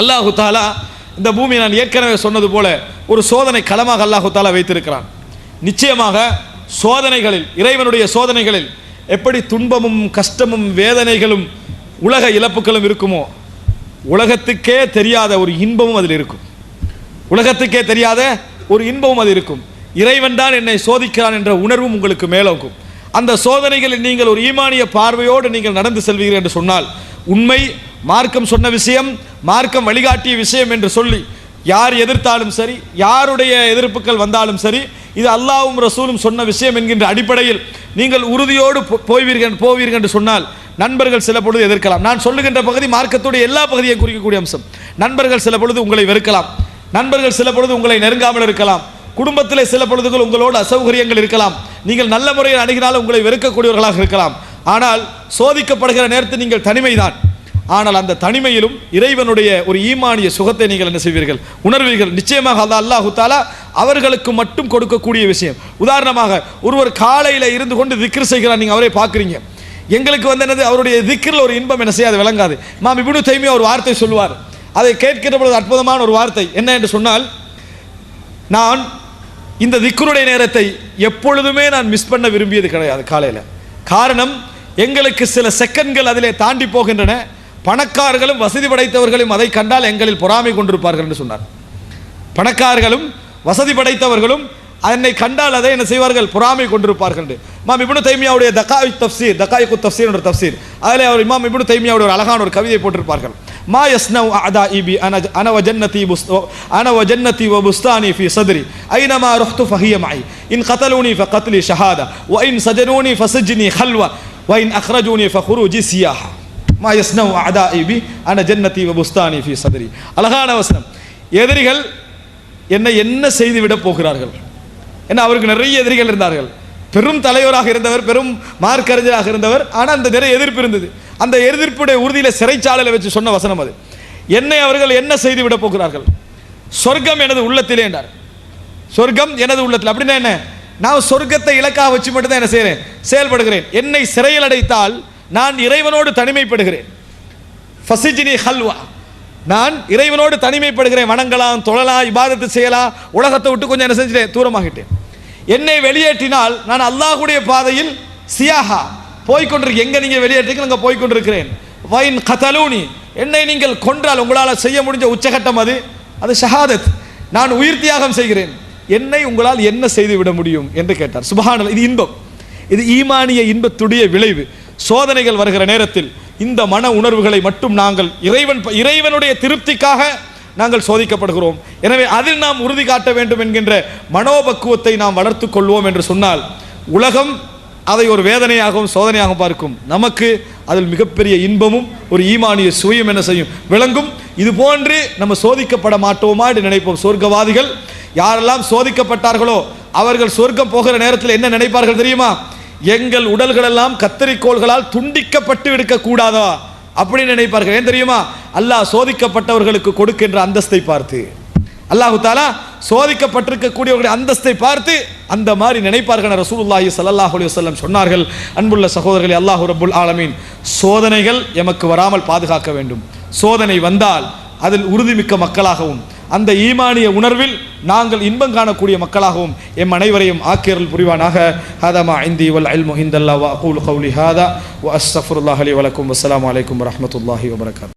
அல்லாஹு தாலா இந்த பூமியை நான் ஏற்கனவே சொன்னது போல ஒரு சோதனை களமாக அல்லாஹு தாலா வைத்திருக்கிறான். நிச்சயமாக சோதனைகளில் இறைவனுடைய சோதனைகளில் எப்படி துன்பமும் கஷ்டமும் வேதனைகளும் உலக இழப்புகளும் இருக்குமோ உலகத்துக்கே தெரியாத ஒரு இன்பமும் அதில் இருக்கும். உலகத்துக்கே தெரியாத ஒரு இன்பமும் அது இருக்கும். இறைவன் தான் என்னை சோதிக்கிறான் என்ற உணர்வும் உங்களுக்கு மேலோக்கும் அந்த சோதனைகளில் நீங்கள் ஒரு ஈமானிய பார்வையோடு நீங்கள் நடந்து செல்வீர்கள் என்று சொன்னால் உண்மை மார்க்கம் சொன்ன விஷயம் மார்க்கம் வழிகாட்டிய விஷயம் என்று சொல்லி யார் எதிர்த்தாலும் சரி யாருடைய எதிர்ப்புகள் வந்தாலும் சரி இது அல்லாவும் ரசூலும் சொன்ன விஷயம் என்கின்ற அடிப்படையில் நீங்கள் உறுதியோடு போ- போவீர்கள் போவீர்கள் என்று சொன்னால் நண்பர்கள் சில பொழுது எதிர்க்கலாம். நான் சொல்லுகின்ற பகுதி மார்க்கத்துடைய எல்லா பகுதியை குறிக்கக்கூடிய அம்சம். நண்பர்கள் சில பொழுது உங்களை வெறுக்கலாம். நண்பர்கள் சில பொழுது உங்களை நெருங்காமல் இருக்கலாம். குடும்பத்தில் சில பொழுதுகள் உங்களோடு அசௌகரியங்கள் இருக்கலாம். நீங்கள் நல்ல முறையில் அணுகினாலும் உங்களை வெறுக்கக்கூடியவர்களாக இருக்கலாம். ஆனால் சோதிக்கப்படுகிற நேரத்தில் நீங்கள் தனிமைதான். ஆனால் அந்த தனிமையிலும் இறைவனுடைய ஒரு ஈமானிய சுகத்தை நீங்கள் என்ன செய்வீர்கள்? உணர்வீர்கள். நிச்சயமாக அல்லா அல்லாஹு தாலா அவர்களுக்கு மட்டும் கொடுக்கக்கூடிய விஷயம். உதாரணமாக ஒருவர் காலையில் இருந்து கொண்டு திக்ரு செய்கிறார். நீங்கள் அவரை பார்க்குறீங்க. எங்களுக்கு வந்து என்னது? அவருடைய திக்ரில் ஒரு இன்பம் என்ன செய்யாது விளங்காது. மாம் இப்படி தைமியா ஒரு வார்த்தை சொல்லுவார். அதை கேட்கிற பொழுது அற்புதமான ஒரு வார்த்தை. என்ன என்று சொன்னால் நான் இந்த திக்ருடைய நேரத்தை எப்பொழுதுமே நான் மிஸ் பண்ண விரும்பியது கிடையாது காலையில். காரணம் எங்களுக்கு சில செகண்ட்கள் அதிலே தாண்டி போகின்றன. பணக்காரர்களும் வசதி படைத்தவர்களும் அதை கண்டால் எங்களில் பொறாமை கொண்டிருப்பார்கள் என்று சொன்னார். பணக்காரர்களும் வசதி படைத்தவர்களும் என்னை கண்டால் அதை என்ன செய்வார்கள்? பொறாமை கொண்டிருப்பார்கள் என்று. இமாம் இப்னு தைமியாவுடைய தக்காய் தப்சீர் தக்காய்கு தப்சீர் என்ற தப்சீர். அதில் அவர் இமாம் இப்னு தைமியாவுடைய ஒரு அழகான ஒரு கவிதை போட்டிருப்பார்கள். மா யஸ்னவ் அதா இபி அன அனவஜன்னதி புஸ் அன வ புஸ்தானி ஃபி சதுரி. ஐனமா ருஹ்து ஃபஹிய மஐ இன் கதலூனி ஃபகத்லி ஷஹாதா. ஒ இன் சஜனூனி ஃபசஜ்னி ஹல்வா. ஒ இன் ஃப ஹுரூஜி சியாஹா. மா யஸ்னவ் அதா இபி அன ஜன்னதி புஸ்தானி ஃபி சதரி அழகான வசனம் எதிரிகள் என்னை என்ன செய்துவிட போகிறார்கள் ஏன்னா அவருக்கு நிறைய எதிரிகள் இருந்தார்கள் பெரும் தலைவராக இருந்தவர் பெரும் மார்க்கறிஞராக இருந்தவர் ஆனால் அந்த நிறைய எதிர்ப்பு இருந்தது அந்த எதிர்ப்புடைய உறுதியில் சிறைச்சாலையில் வச்சு சொன்ன வசனம் அது என்னை அவர்கள் என்ன செய்து விட போகிறார்கள் சொர்க்கம் எனது உள்ளத்திலே என்றார் சொர்க்கம் எனது உள்ளத்தில் அப்படின்னா என்ன நான் சொர்க்கத்தை இலக்காக வச்சு மட்டும்தான் என்ன செய்கிறேன் செயல்படுகிறேன் என்னை சிறையில் அடைத்தால் நான் இறைவனோடு தனிமைப்படுகிறேன். ஃபசிஜினி ஹல்வா. நான் இறைவனோடு தனிமைப்படுகிறேன். வணங்கலாம் தொழலாம் இபாதத்து செய்யலாம் உலகத்தை விட்டு கொஞ்சம் என்ன செஞ்சுட்டேன் தூரமாகிட்டேன். என்னை வெளியேற்றினால் நான் அல்லாஹுடைய பாதையில் சியாஹா போய்கொண்டிருக்கு எங்கே நீங்கள் வெளியேற்றீங்க அங்கே போய்கொண்டிருக்கிறேன். வைன் கதலூனி. என்னை நீங்கள் கொன்றால் உங்களால் செய்ய முடிஞ்ச உச்சகட்டம் அது. அது ஷஹாதத். நான் உயிர் தியாகம் செய்கிறேன். என்னை உங்களால் என்ன செய்து விட முடியும்? என்று கேட்டார். சுபஹானல் இது இன்பம். இது ஈமானிய இன்பத்துடைய விளைவு. சோதனைகள் வருகிற நேரத்தில் இந்த மன உணர்வுகளை மட்டும் நாங்கள் இறைவன் இறைவனுடைய திருப்திக்காக நாங்கள் சோதிக்கப்படுகிறோம். எனவே அதில் நாம் உறுதி காட்ட வேண்டும் என்கின்ற மனோபக்குவத்தை நாம் வளர்த்துக் கொள்வோம் என்று சொன்னால் உலகம் அதை ஒரு வேதனையாகவும் சோதனையாகவும் பார்க்கும். நமக்கு அதில் மிகப்பெரிய இன்பமும் ஒரு ஈமானிய சுவையும் என்ன செய்யும்? விளங்கும். இது போன்று நம்ம சோதிக்கப்பட மாட்டோமா என்று நினைப்போம் சொர்க்கவாதிகள். யாரெல்லாம் சோதிக்கப்பட்டார்களோ அவர்கள் சொர்க்கம் போகிற நேரத்தில் என்ன நினைப்பார்கள் தெரியுமா? எங்கள் உடல்கள் எல்லாம் கத்தரிக்கோள்களால் துண்டிக்கப்பட்டு இருக்கக்கூடாதா? அப்படின்னு நினைப்பார்கள். ஏன் தெரியுமா? அல்லாஹ் சோதிக்கப்பட்டவர்களுக்கு கொடுக்கின்ற அந்தஸ்தை பார்த்து. அல்லாஹு தாலா சோதிக்கப்பட்டிருக்கக்கூடியவர்களுடைய அந்தஸ்தை பார்த்து அந்த மாதிரி நினைப்பார்கள். ரசூலுல்லாஹி சல்லாஹ் அலி வல்லம் சொன்னார்கள் அன்புள்ள சகோதரர்களே அல்லாஹ் ரபுல் ஆலமீன் சோதனைகள் எமக்கு வராமல் பாதுகாக்க வேண்டும். சோதனை வந்தால் அதில் உறுதிமிக்க மக்களாகவும் அந்த ஈமானிய உணர்வில் நாங்கள் இன்பம் காணக்கூடிய மக்களாகவும் எம் அனைவரையும் ஆக்கியர்கள் புரிவானாக. ஹதமா இந்தி வல் அல் ஹிந்தல்லா வ அகூல் கௌலி ஹாதா. வ அஸ்தஃபுல்லாஹ் அலி வலக்கும் வஸ்ஸலாமு அலைக்கும் வபரகாத்